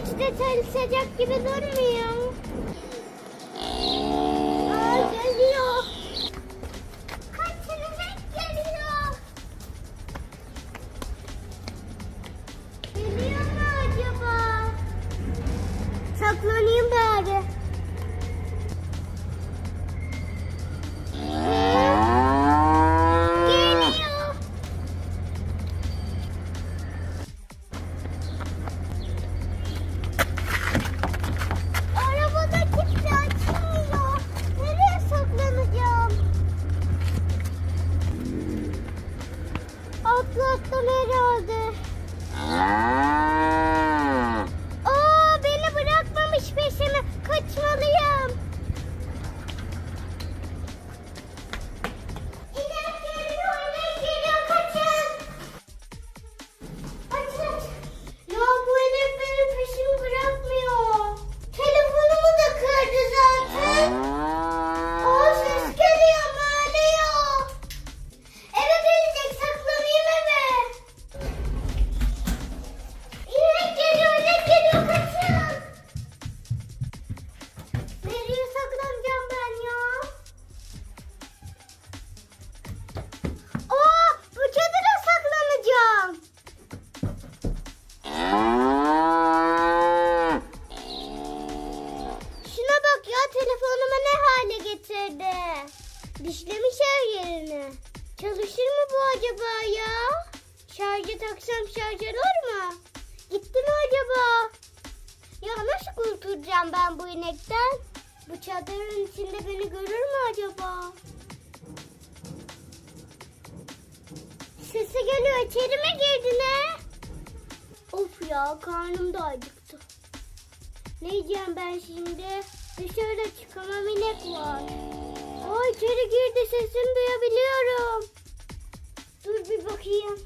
Hiç de çalışacak gibi durmuyor. Getirdi. Dişlemiş her yerini. Çalışır mı bu acaba ya? Şarjı taksam şarj olur mu? Gitti mi acaba? Ya nasıl kurtulacağım ben bu inekten? Bu çadırın içinde beni görür mü acaba? Sesi geliyor içeri mi girdi ne? Of ya karnım da acıktı. Ne yiyeceğim ben şimdi? Dışarıda çıkamam inek var. Aa içeri girdi sesini duyabiliyorum. Dur bir bakayım.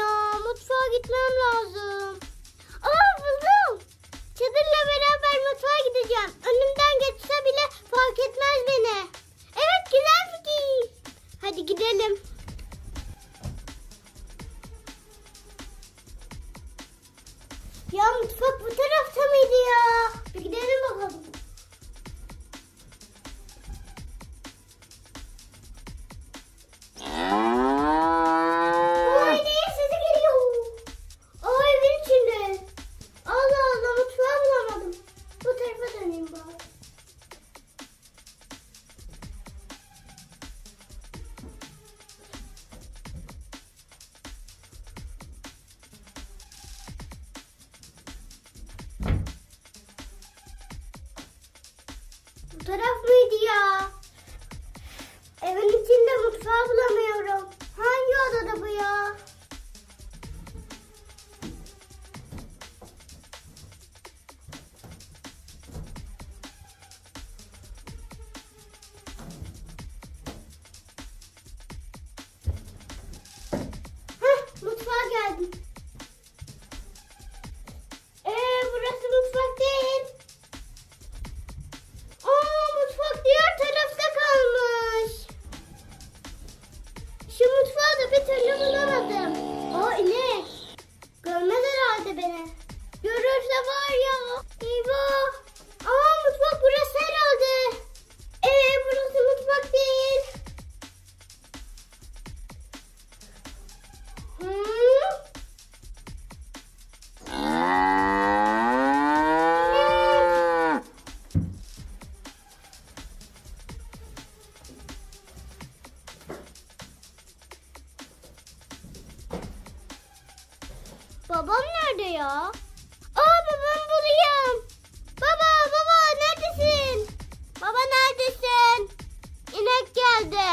Ya. Mutfağa gitmem lazım. Aa buldum. Çadırla beraber mutfağa gideceğim. Önümden geçse bile fark etmez beni. Evet güzel fikir. Hadi gidelim. İçinde türlü bulamadım. Aa inek. Görmez herhalde beni. Görürse var ya. Eyvah. Babam nerede ya? Aa babam bulayım. Baba baba neredesin? Baba neredesin? İnek geldi.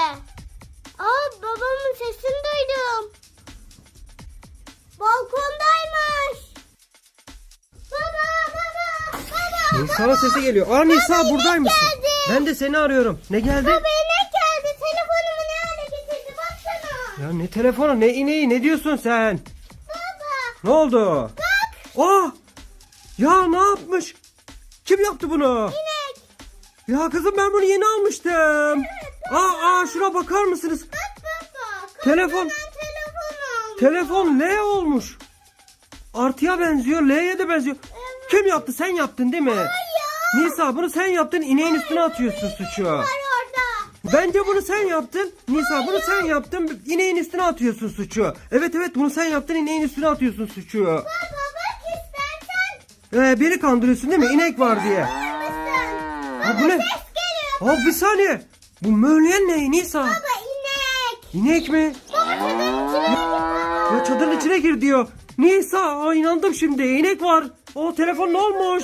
Aa babamın sesini duydum. Balkondaymış. Baba baba baba. Nisa'nın sesi geliyor. Aa Nisa Baba, buradaymışsın. Geldi. Ben de seni arıyorum. Ne geldi? Baba inek geldi. Telefonumu ne hale getirdi baksana. Ya ne telefonu ne ineği ne diyorsun sen? Ne oldu? Bak. Oh! Ya ne yapmış? Kim yaptı bunu? İnek. Ya kızım ben bunu yeni almıştım. Aa, aa şuna bakar mısınız? Bak baba. Telefon. Telefon aldım. Telefon L olmuş. Artıya benziyor, L'ye de benziyor. Kim yaptı? Sen yaptın değil mi? Nisa bunu sen yaptın, ineğin üstüne atıyorsun suçu. Orada. Bence bunu sen yaptın. Nisa bunu sen yaptın, ineğin üstüne atıyorsun suçu. Evet evet bunu sen yaptın, ineğin üstüne atıyorsun suçu. Baba bak istersen. Ee, beni kandırıyorsun değil mi? İnek var diye. Baba bu ne? ses geliyor. Aa, bir saniye. Bu mövleyen ne Nisa? Baba inek. İnek mi? Baba çadırın içine gir baba. Ya çadırın içine gir diyor. Nisa aa, inandım şimdi. İnek var. O telefon ne olmuş?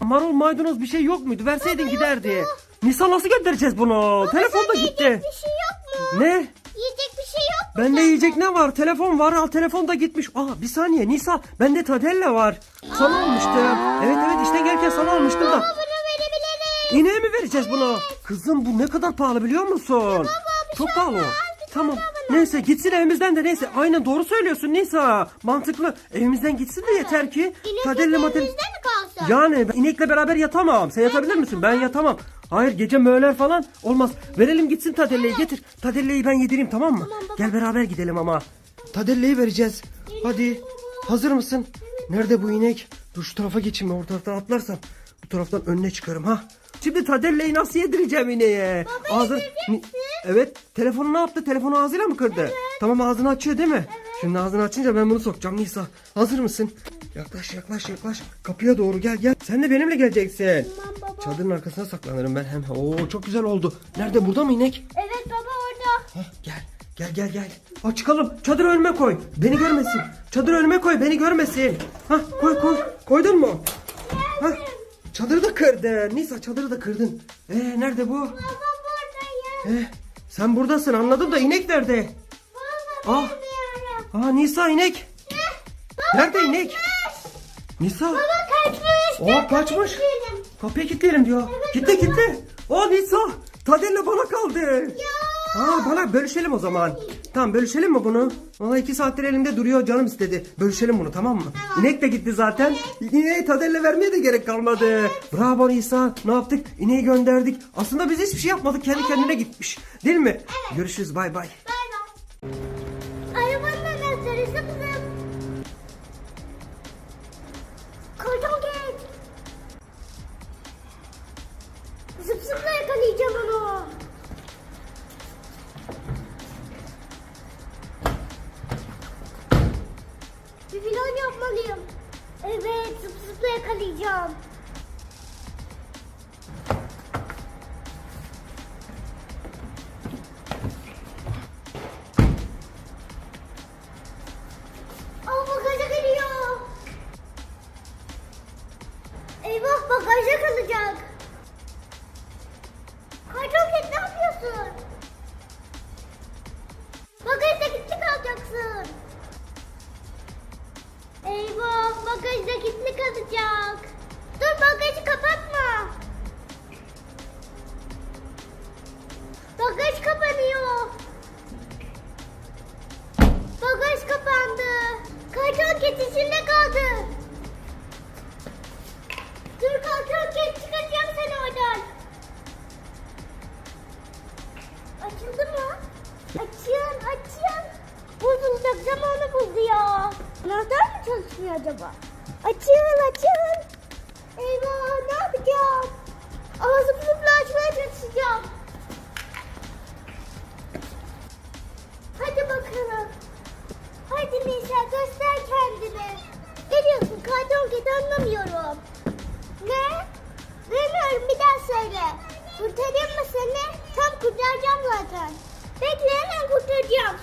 Marul maydanoz bir şey yok muydu? Verseydin giderdi. Nisa nasıl göndereceğiz bunu? Telefon da gitti. Yiyecek bir şey yok mu? Ne? Yiyecek bir şey yok mu? Bende yiyecek ne var? Telefon var. Al telefon da gitmiş. Aa bir saniye Nisa. Bende Tadella var. Sana almıştım. Evet evet işten gelirken sana almıştım da. Baba bunu verebiliriz. İneğe mi vereceğiz bunu? Kızım bu ne kadar pahalı biliyor musun? bir Çok şey pahalı olmaz, Tamam. Neyse gitsin evimizden de neyse. Aynen doğru söylüyorsun Nisa. Mantıklı. Evimizden gitsin de yeter ki. İnek Tadelle matel. elimizde mi kalsın? Yani ben inekle beraber yatamam. Sen yatabilir misin? Ben yatamam. Hayır gece möğler falan olmaz. Verelim gitsin Tadelle'yi getir. Tadelle'yi ben yedireyim tamam mı? Tamam baba. Gel beraber gidelim ama. Tadelle'yi vereceğiz. Hadi. Hazır mısın? Nerede bu inek? Dur şu tarafa geçeyim ben o taraftan atlarsam. Bu taraftan önüne çıkarım ha. Şimdi Tadelle'yi nasıl yedireceğim ineğe? Baba, Ağzı... Evet. Telefonu ne yaptı? Telefonu ağzıyla mı kırdı? Tamam ağzını açıyor değil mi? Şimdi ağzını açınca ben bunu sokacağım Nisa. Hazır mısın? Yaklaş yaklaş yaklaş. Kapıya doğru gel gel. Sen de benimle geleceksin. Tamam baba. Çadırın arkasına saklanırım ben hem. Oo çok güzel oldu. Nerede burada mı inek? Evet baba orada. Hah, gel gel gel gel. Ha çıkalım. Çadır önüme koy. Beni görmesin. Çadır önüme koy. Beni görmesin. Ha koy koy. Koydun mu? Ha çadırı da kırdın. Nisa çadırı da kırdın. Ee nerede bu? Baba buradayım. Ee, sen buradasın anladım da inek nerede? Baba Ah. bilmiyorum. Aa Nisa inek. Baba Nerede inek? Nisa. Baba kaçmış. Aa kaçmış. Gidelim. Kapıya kilitleyelim diyor. Gitti gitti. O Nisa. Tadelle bana kaldı. Ya. Aa bana bölüşelim o zaman. Tamam bölüşelim mi bunu? Valla iki saattir elimde duruyor canım istedi. Bölüşelim bunu tamam mı? İnek de gitti zaten. İneği Tadelle vermeye de gerek kalmadı. Bravo Nisa. Ne yaptık? İneği gönderdik. Aslında biz hiçbir şey yapmadık. Kendi kendine gitmiş. Değil mi? Görüşürüz bay bay. Bay bay. Plan yapmalıyım. Evet zıp yakalayacağım. Bagajda kilitli kalacak. Dur bagajı kapatma. Bagaj kapanıyor. Bagaj kapandı. Karton ket içinde kaldı. Dur karton ket çıkaracağım seni oradan. Açıldı mı? Açın açın. Bozulacak zamanı buldu ya. Anahtar mı çalışmıyor acaba? Açın açın. Eyvah ne yapacağım? Ağzım zıpla açmaya çalışacağım. Hadi bakalım. Hadi Nisa göster kendini. Ne diyorsun karton ket anlamıyorum. Ne? Bilmiyorum bir daha söyle. Kurtarayım mı seni? Tam kurtaracağım zaten. Bekle hemen kurtaracağım.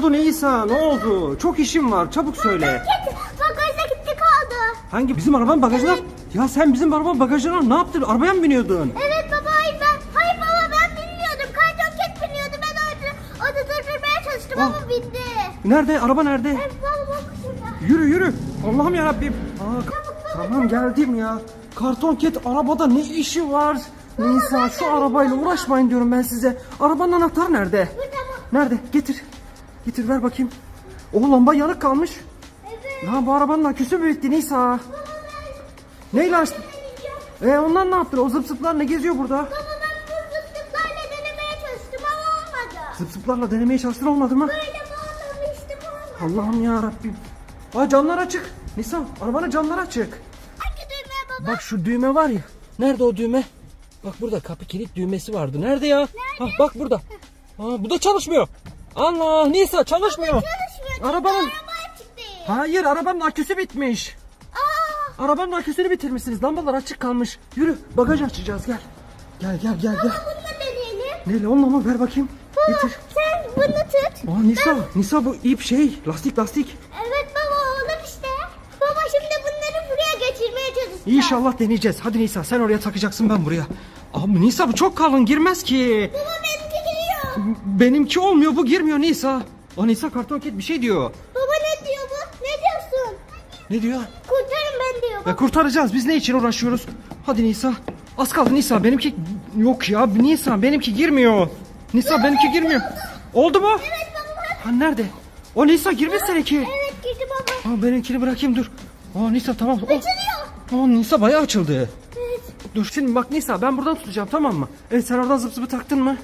Oldu Nisa? Ne oldu? Çok işim var. Çabuk söyle. Bagajda gitti kaldı. Hangi bizim arabanın bagajına? Ya sen bizim arabanın bagajına ne yaptın? Arabaya mı biniyordun? Evet baba hayır ben hayır baba ben bilmiyordum. Karton ket biniyordu ben orada orada durdurmaya çalıştım Ah. ama bindi. Nerede? Araba nerede? Evet baba bak şurada. Yürü yürü. Allah'ım ya Rabbim. tamam geldim ya. Karton ket arabada ne işi var? Nisa şu arabayla uğraşmayın diyorum ben size. Arabanın anahtarı nerede? Burada? Nerede? Getir. Getir ver bakayım. O lamba yanık kalmış. Evet. Ya bu arabanın aküsü mü bitti Nisa? Neyle açtın? E ondan ne yaptın? O zıp zıplar ne geziyor burada? Baba ben bu zıplıklarla denemeye çalıştım ama olmadı. Zıp zıplarla denemeye çalıştın olmadı mı? Böyle bağlamıştım olmadı. Allah'ım ya Rabbim. Aa camlar açık. Nisa arabanın camları açık. Hangi düğmeye baba? Bak şu düğme var ya. Nerede o düğme? Bak burada kapı kilit düğmesi vardı. Nerede ya? Ha, bak burada. Aa, bu da çalışmıyor. Allah Nisa çalışmıyor. Çalışmıyor çünkü Arabanın araba açık değil. Hayır arabanın aküsü bitmiş. Aa, Arabanın aküsünü bitirmişsiniz. Lambalar açık kalmış. Yürü bagaj açacağız gel. Gel gel gel gel. bununla deneyelim. Neyle onunla mı ver bakayım. Baba Getir. sen bunu tut. Aa Nisa, Nisa bu ip şey lastik lastik. Evet baba olur işte. Baba şimdi bunları buraya geçirmeye çalışacağız. İnşallah deneyeceğiz. Hadi Nisa sen oraya takacaksın ben buraya. Abi Nisa bu çok kalın girmez ki. Baba benimki olmuyor bu girmiyor Nisa. O Nisa karton ket bir şey diyor. Baba ne diyor bu? Ne diyorsun? Ne diyor? Kurtarın ben diyor. Ya kurtaracağız biz ne için uğraşıyoruz? Hadi Nisa. Az kaldı Nisa benimki yok ya Nisa benimki girmiyor. Nisa benimki girmiyor. Oldu mu? Evet baba. Ha nerede? O Nisa girmiş seninki. Evet girdi baba. Ha benimkini bırakayım dur. Aa Nisa tamam. Açılıyor. Aa Nisa bayağı açıldı. Evet. Dur şimdi bak Nisa ben buradan tutacağım tamam mı? Evet sen oradan zıp zıpı taktın mı?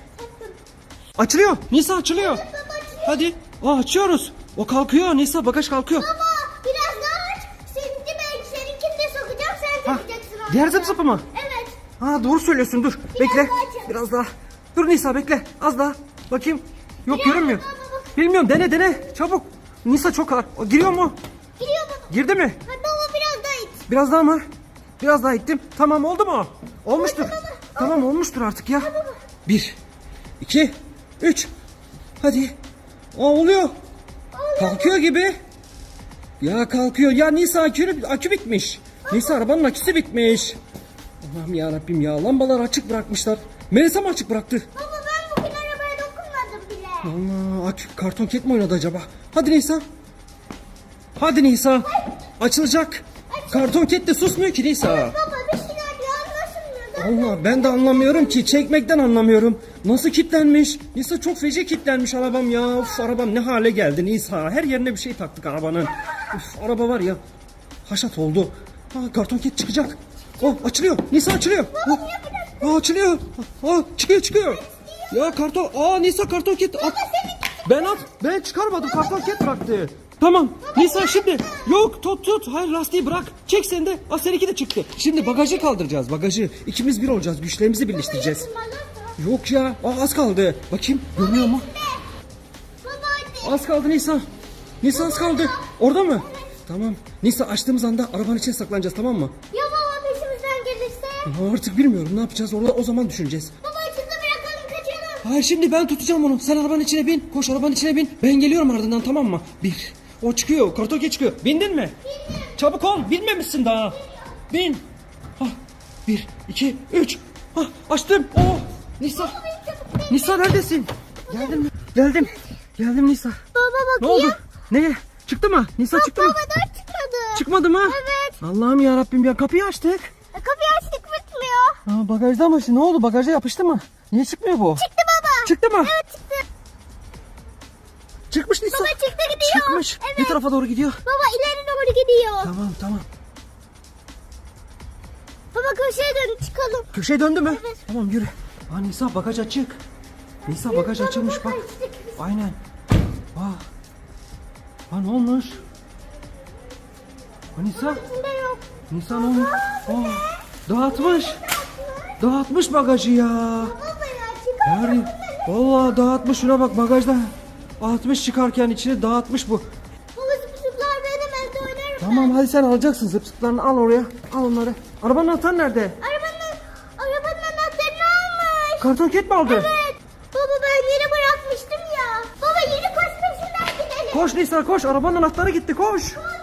Açılıyor. Nisa açılıyor. Baba açılıyor. Hadi. Aa açıyoruz. O kalkıyor Nisa bagaj kalkıyor. Baba biraz daha aç. Seninki ben seninkini de sokacağım sen Ha, takacaksın diğer orada. zıp zıpı mı? Evet. Ha doğru söylüyorsun dur. bekle. daha. Biraz daha. Dur Nisa bekle. Az daha. Bakayım. Yok Biraz görünmüyor. baba. Bilmiyorum dene dene. Çabuk. Nisa çok ağır. O, giriyor mu? Giriyor baba. Girdi mi? Hadi baba biraz daha it. Biraz daha mı? Biraz daha ittim. Tamam oldu mu? Olmuştur. Oldu baba. Tamam olmuştur artık ya. Bir, iki, üç. Hadi. Aa oluyor. Kalkıyor gibi. Ya kalkıyor. Ya Nisa akü, akü bitmiş. Nisa arabanın aküsü bitmiş. Allah'ım ya Rabbim ya lambalar açık bırakmışlar. Melisa mı açık bıraktı? Baba ben bugün arabaya dokunmadım bile. Allah akü karton ket mi oynadı acaba? Hadi Nisa. Hadi Nisa. Açılacak. Karton ket de susmuyor ki Nisa. Baba bir şeyler diyor anlaşılmıyor. Allah ben de anlamıyorum ki çekmekten anlamıyorum. Nasıl kilitlenmiş? Nisa çok feci kilitlenmiş arabam ya. Uf arabam ne hale geldi Nisa. Her yerine bir şey taktık arabanın. Uf araba var ya. Haşat oldu. Ha, karton ket çıkacak. Oh açılıyor. Nisa açılıyor. Oh, oh, açılıyor. Oh, çıkıyor çıkıyor. Ya karton. Aa Nisa karton ket. At. Ben at. Ben çıkarmadım. Karton ket bıraktı. Tamam. Nisa şimdi. Yok tut tut. Hayır lastiği bırak. Çek sen de. Aa seninki de çıktı. Şimdi bagajı kaldıracağız bagajı. İkimiz bir olacağız. Güçlerimizi birleştireceğiz. Yok ya. Aa az kaldı. Bakayım. Görünüyor mu? Az kaldı Nisa. Nisa az kaldı. Orada mı? Tamam. Nisa açtığımız anda arabanın içine saklanacağız tamam mı? Ya baba peşimizden gelirse? Ya artık bilmiyorum ne yapacağız orada o zaman düşüneceğiz. Baba içinde bırakalım kaçalım. Hayır şimdi ben tutacağım onu. Sen arabanın içine bin. Koş arabanın içine bin. Ben geliyorum ardından tamam mı? Bir. O çıkıyor. Kartoke çıkıyor. Bindin mi? Bindim. Çabuk ol. Binmemişsin daha. Bin. Hah. Bir, iki, üç. Hah, açtım. Oh. Nisa. Nisa neredesin? Geldin mi? Geldim. Geldim Nisa. Baba Ne bakayım. oldu? Neye? Çıktı mı? Nisa çıktı mı? Baba da çıkmadı. Çıkmadı mı? Evet. Allah'ım ya Rabbim ya kapıyı açtık. E, Kapıyı açtık bitmiyor. Aa, bagajda mı? Ne oldu? Bagaja yapıştı mı? Niye çıkmıyor bu? Çıktı baba. Çıktı mı? Evet çıktı. Çıkmış Nisa. Baba çıktı gidiyor. Çıkmış. Evet. Ne tarafa doğru gidiyor? Baba ileri doğru gidiyor. Tamam tamam. Baba köşeye dön çıkalım. Köşeye döndü mü? Evet. Tamam yürü. Aa Nisa bagaj açık. Nisa bagaj açılmış bak. açtık. Aynen. Aa. Aa ne olmuş? Aa, Nisa. Nisa ne olmuş? Aa, dağıtmış. Dağıtmış bagajı ya. Yani vallahi dağıtmış şuna bak bagajda. Atmış çıkarken içine dağıtmış bu. Tamam hadi sen alacaksın zıp zıplarını al oraya. Al onları. Arabanın anahtarı nerede? Arabanın, arabanın anahtarını almış. Karton ket mi aldı? Evet. Baba ben yere bırakmıştım ya. Baba yürü koş peşinden. Koş Nisa koş arabanın anahtarı gitti koş. Koş